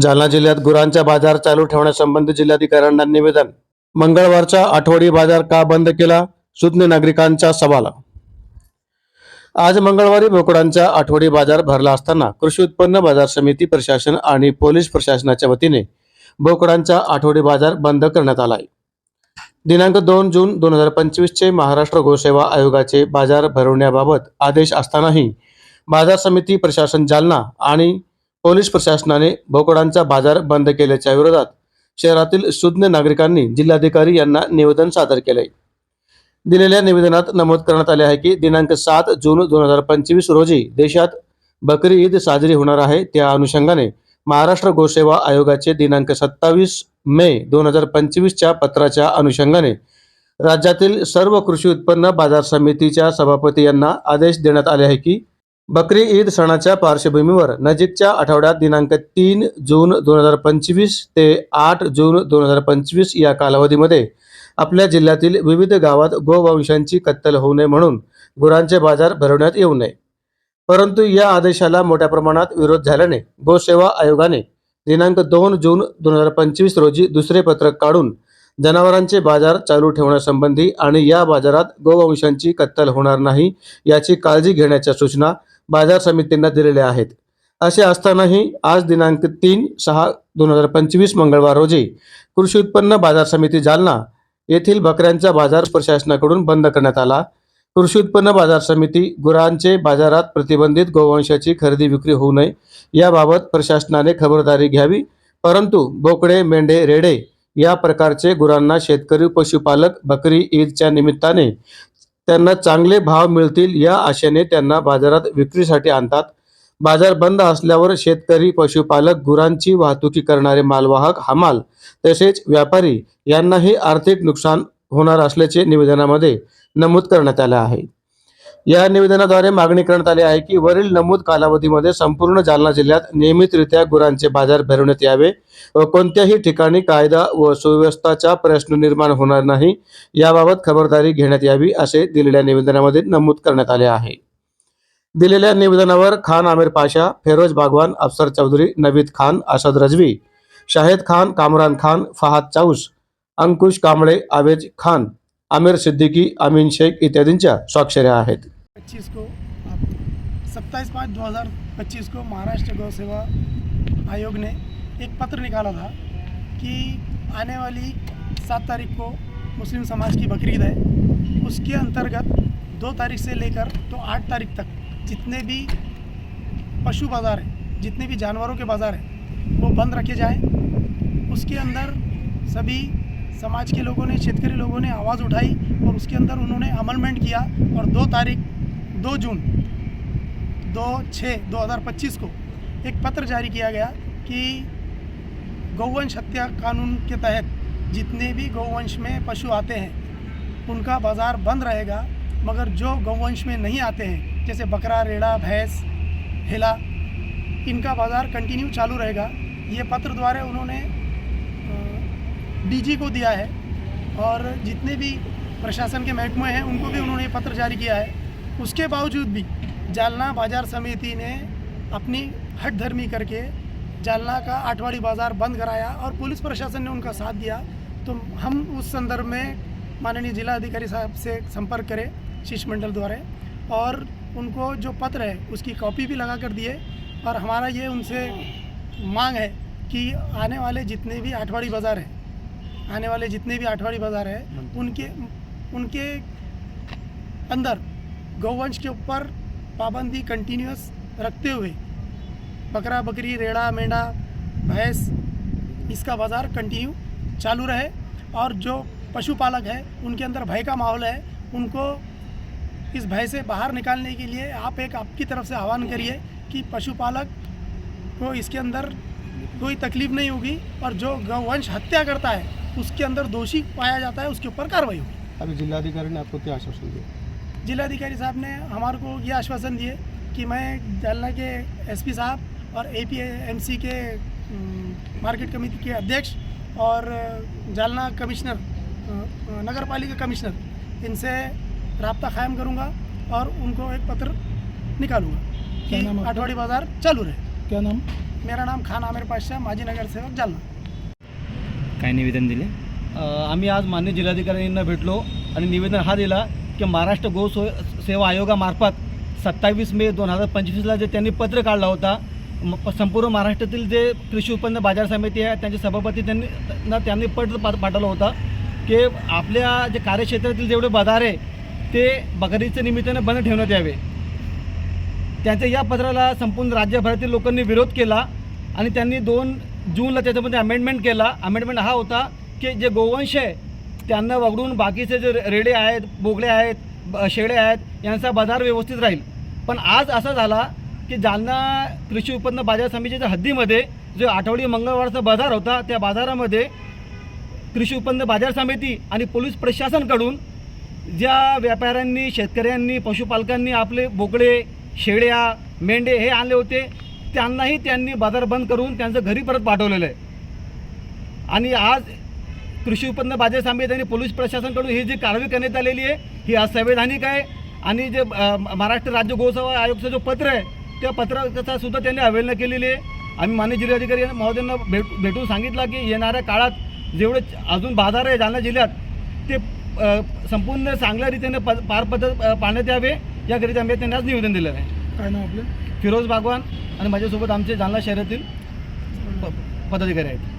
जालना जिल्ह्यात गुरांचा बाजार चालू ठेवण्यासंबंधी जिल्हाधिकाऱ्यांना निवेदन. मंगळवारचा आठवडी बाजार का बंद केला? सुज्ञ नागरिकांचा सवाल. आज मंगळवारी बोकडांचा आठवडी बाजार भरला असताना कृषी उत्पन्न बाजार समिती प्रशासन आणि पोलीस प्रशासनाच्या वतीने बोकडांचा आठवडी बाजार बंद करण्यात आला आहे दिनांक दोन जून दोन हजार पंचवीसचे महाराष्ट्र गोसेवा आयोगाचे बाजार भरवण्याबाबत आदेश असतानाही बाजार समिती प्रशासन जालना आणि पोलीस प्रशासनाने बोकडांचा बाजार बंद केल्याच्या विरोधात शहरातील सुज्ञ नागरिकांनी जिल्हाधिकारी यांना निवेदन सादर केले. दिलेल्या निवेदनात नमूद करण्यात आले आहे की दिनांक सात जून दोन हजार पंचवीस रोजी देशात बकरी ईद साजरी होणार आहे. त्या अनुषंगाने महाराष्ट्र गोसेवा आयोगाचे दिनांक सत्तावीस मे दोन हजार पंचवीसच्या पत्राच्या अनुषंगाने राज्यातील सर्व कृषी उत्पन्न बाजार समितीच्या सभापती यांना आदेश देण्यात आले आहे की बकरी ईद सणाच्या पार्श्वभूमीवर नजीकच्या आठवड्यात दिनांक तीन जून दोन हजार पंचवीस ते आठ जून दोन हजार पंचवीस या कालावधीमध्ये आपल्या जिल्ह्यातील विविध गावात गोवंशांची कत्तल होऊ नये म्हणून गुरांचे बाजार भरवण्यात येऊ नये. परंतु या आदेशाला मोठ्या प्रमाणात विरोध झाल्याने गोसेवा आयोगाने दिनांक दोन जून दोन हजार पंचवीस रोजी दुसरे पत्रक काढून जनावरांचे बाजार चालू ठेवण्यासंबंधी आणि या बाजारात गोवंशांची कत्तल होणार नाही याची काळजी घेण्याच्या सूचना बाजार समितींना दिलेल्या आहेत. असे असतानाही आज दिनांक तीन सहा दोन हजार पंचवीस मंगळवार रोजी कृषी उत्पन्न बाजार समिती जालना येथील बकऱ्यांचा बाजार प्रशासनाकडून बंद करण्यात आला. कृषी उत्पन्न बाजार समिती गुरांचे बाजारात प्रतिबंधित गोवंशाची खरेदी विक्री होऊ नये याबाबत प्रशासनाने खबरदारी घ्यावी परंतु बोकडे मेंढे रेडे या प्रकारचे गुरांना शेतकरी पशुपालक बकरी ईदच्या निमित्ताने त्यांना चांगले भाव मिळतील या आशेने त्यांना बाजारात विक्रीसाठी आणतात. बाजार बंद असल्यावर शेतकरी पशुपालक गुरांची वाहतुकी करणारे मालवाहक हमाल तसेच व्यापारी यांनाही आर्थिक नुकसान होणार असल्याचे निवेदनामध्ये नमूद करण्यात आले आहे. या निवेदनाद्वारे मागणी करण्यात आली आहे की वरील नमूद कालावधीमध्ये संपूर्ण जालना जिल्ह्यात नियमितरित्या गुरांचे बाजार भरवण्यात यावे. व कोणत्याही ठिकाणी कायदा व सुव्यवस्थाचा प्रश्न निर्माण होणार नाही. याबाबत खबरदारी घेण्यात यावी असे दिलेल्या निवेदनामध्ये नमूद करण्यात आले आहे. दिलेल्या निवेदनावर खान आमिर पाशा फेरोज बागवान अफसर चौधरी नवीद खान असद रजवी शाहिद खान कामरान खान फहाद चाऊस अंकुश कांबळे आवेज खान आमिर सिद्दीकी, अमीन शेख इत्यादींच्या स्वाक्षऱ्या आहेत. पच्चीस को सत्ताईस पाँच 2025 को महाराष्ट्र गौ सेवा आयोग ने एक पत्र निकाला था कि आने वाली सात तारीख को मुस्लिम समाज की बकरीद है। उसके अंतर्गत दो तारीख से लेकर तो आठ तारीख तक जितने भी पशु बाज़ार हैं, जितने भी जानवरों के बाज़ार हैं, वो बंद रखे जाएँ। उसके अंदर सभी समाज के लोगों ने, शेतकरी लोगों ने आवाज़ उठाई और उसके अंदर उन्होंने अमलमेंट किया और दो तारीख, दो जून, दो छः, दो हज़ार पच्चीस को एक पत्र जारी किया गया कि गौवंश हत्या कानून के तहत जितने भी गौवंश में पशु आते हैं, उनका बाज़ार बंद रहेगा, मगर जो गौवंश में नहीं आते हैं, जैसे बकरा, रेड़ा, भैंस, हेला, इनका बाज़ार कंटिन्यू चालू रहेगा। ये पत्र द्वारा उन्होंने डीजी को दिया है और जितने भी प्रशासन के महकमे हैं, उनको भी उन्होंने पत्र जारी किया है। उसके बावजूद भी जालना बाज़ार समिति ने अपनी हट धर्मी करके जालना का आठवाड़ी बाज़ार बंद कराया और पुलिस प्रशासन ने उनका साथ दिया। तो हम उस संदर्भ में माननीय जिला अधिकारी साहब से संपर्क करें शिष्टमंडल द्वारा, और उनको जो पत्र है, उसकी कॉपी भी लगा कर दिए। और हमारा ये उनसे मांग है कि आने वाले जितने भी आठवाड़ी बाज़ार हैं आने वाले जितने भी आठवाड़ी बाज़ार हैं उनके उनके अंदर गौवंश के ऊपर पाबंदी कंटिन्यूस रखते हुए बकरा बकरी रेड़ा मेंढा भैंस इसका बाज़ार कंटिन्यू चालू रहे और जो पशुपालक है उनके अंदर भय का माहौल है उनको इस भय से बाहर निकालने के लिए आप एक आपकी तरफ़ से आह्वान करिए कि पशुपालक को इसके अंदर कोई तकलीफ़ नहीं होगी और जो गौवंश हत्या करता है उसके अंदर दोषी पाया जाता है उसके ऊपर कार्रवाई होगी। अभी जिलाधिकारी ने आपको क्या आश्वासन दिया? जिलाधिकारी साहब ने हमारे को ये आश्वासन दिए कि मैं जालना के एसपी साहब और एपीएमसी के मार्केट कमेटी के अध्यक्ष और जालना कमिश्नर नगर पालिका कमिश्नर इनसे रबता कायम करूँगा और उनको एक पत्र निकालूँगा कि? आठवाड़ी बाज़ार चालू रहे। क्या नाम? मेरा नाम खान आमिर पाशा माजी नगर सेवक जालना। काय निवेदन दिले? आम्ही आज मान्य जिल्हाधिकाऱ्यांना भेटलो आणि निवेदन हा दिला की महाराष्ट्र गो सेवा आयोगामार्फत सत्तावीस मे दोन हजार पंचवीसला जे त्यांनी पत्र काढला होता म- संपूर्ण महाराष्ट्रातील जे कृषी उत्पन्न बाजार समिती आहे त्यांचे सभापती त्यांनी ना त्यांनी पत्र पाठवला पाठवलं होता की आपल्या जे कार्यक्षेत्रातील जेवढे बाजार आहे ते बकरीच्या निमित्ताने बंद ठेवण्यात यावे. त्यांच्या या पत्राला संपूर्ण राज्यभरातील लोकांनी विरोध केला आणि त्यांनी दोन जूनला त्याच्यामध्ये अमेंडमेंट केला. अमेंडमेंट हा होता की जे गोवंश आहे त्यांना वगळून बाकीचे जे रे- रेडे आहेत बोगळे आहेत ब- शेळे आहेत यांचा बाजार व्यवस्थित राहील. पण आज असा झाला की जालना कृषी उत्पन्न बाजार समितीच्या हद्दीमध्ये जो आठवडी मंगळवारचा बाजार होता त्या बाजारामध्ये कृषी उत्पन्न बाजार समिती आणि पोलीस प्रशासनकडून ज्या व्यापाऱ्यांनी शेतकऱ्यांनी पशुपालकांनी आपले बोकडे शेळ्या मेंढे हे आणले होते त्यांनाही त्यांनी बाजार बंद करून त्यांचं घरी परत पाठवलेलं आहे. आणि आज कृषी उत्पन्न बाजार समिती आणि पोलीस प्रशासनाकडून ही जी कारवाई करण्यात आलेली आहे ही असंवैधानिक आहे. आणि जे महाराष्ट्र राज्य गोसेवा आयोगचं जो पत्र आहे त्या पत्राचा सुद्धा त्यांनी अवहेलना केलेली आहे. आम्ही मान्य जिल्हाधिकारी महोदयांना भेट भेटून सांगितलं की येणाऱ्या काळात जेवढे अजून बाजार आहे जालना जिल्ह्यात ते संपूर्ण चांगल्या रीतीने प पार पद्धत पाहण्यात पाळण्यात यावे. याकरिता आम्ही त्यांनी आज निवेदन दिलं आहे. काय नाव आपलं. फिरोज बागवान आणि माझ्यासोबत आमचे जालना शहरातील प- पदाधिकारी आहेत.